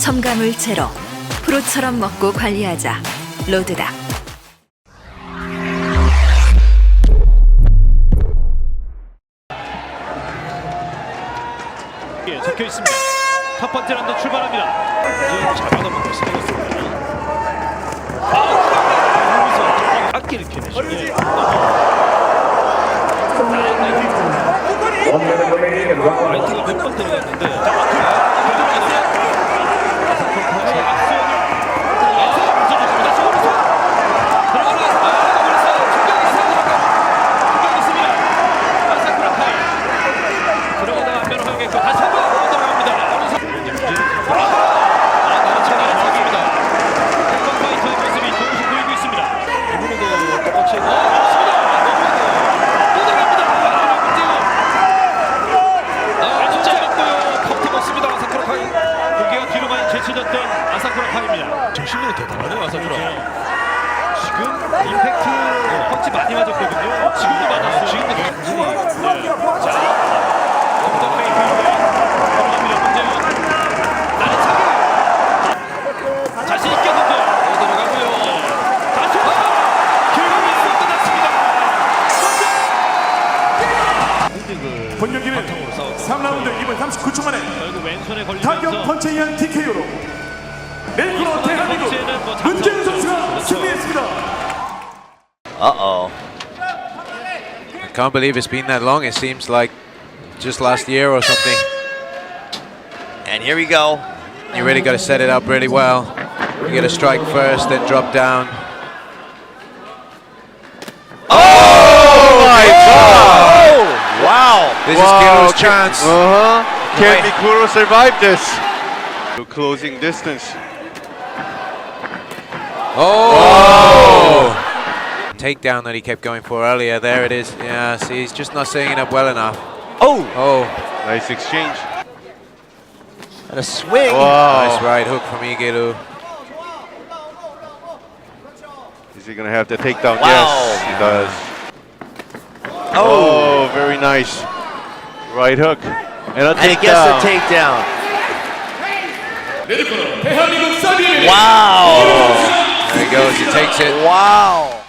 첨가물 체로 프로처럼 먹고 관리하자. 로드닥. 예, 적혀 있습니다. 첫 번째 라드 출발합니다. 아, 지금 잘받아먹습니다 아, 악기를 피네요. 몇번 들어갔는데 홈런을 졌던 아사쿠라카입니다. 저 실력이 대단하네요, 아사쿠라. 네. 지금 임팩트 펀치 네, 많이 맞았거든요. 아, 지금도 맞았어요. 지금도. 네. 3라운드 2분 39초 만에 타격 펀치에 의한 TKO로 대한민국 문재인 선수가 승리했습니다. Uh oh. I can't believe it's been that long. It seems like just last year or something. And here we go. You really got to set it up really well. You got to strike first, then drop down. This wow, is chance. Uh-huh. Can Mikuro survive this? Closing distance. Oh! oh! Takedown that he kept going for earlier. There it is. Yeah, see, he's just not setting it up well enough. Oh! Oh. Nice exchange. And a swing. Wow. Nice right hook from Igeru. Is he going to have to take Wow. Yes, he does. Oh, oh very nice. Right hook. And, a and he gets down. a uh, takedown. Wow. There he goes. He takes it. Wow.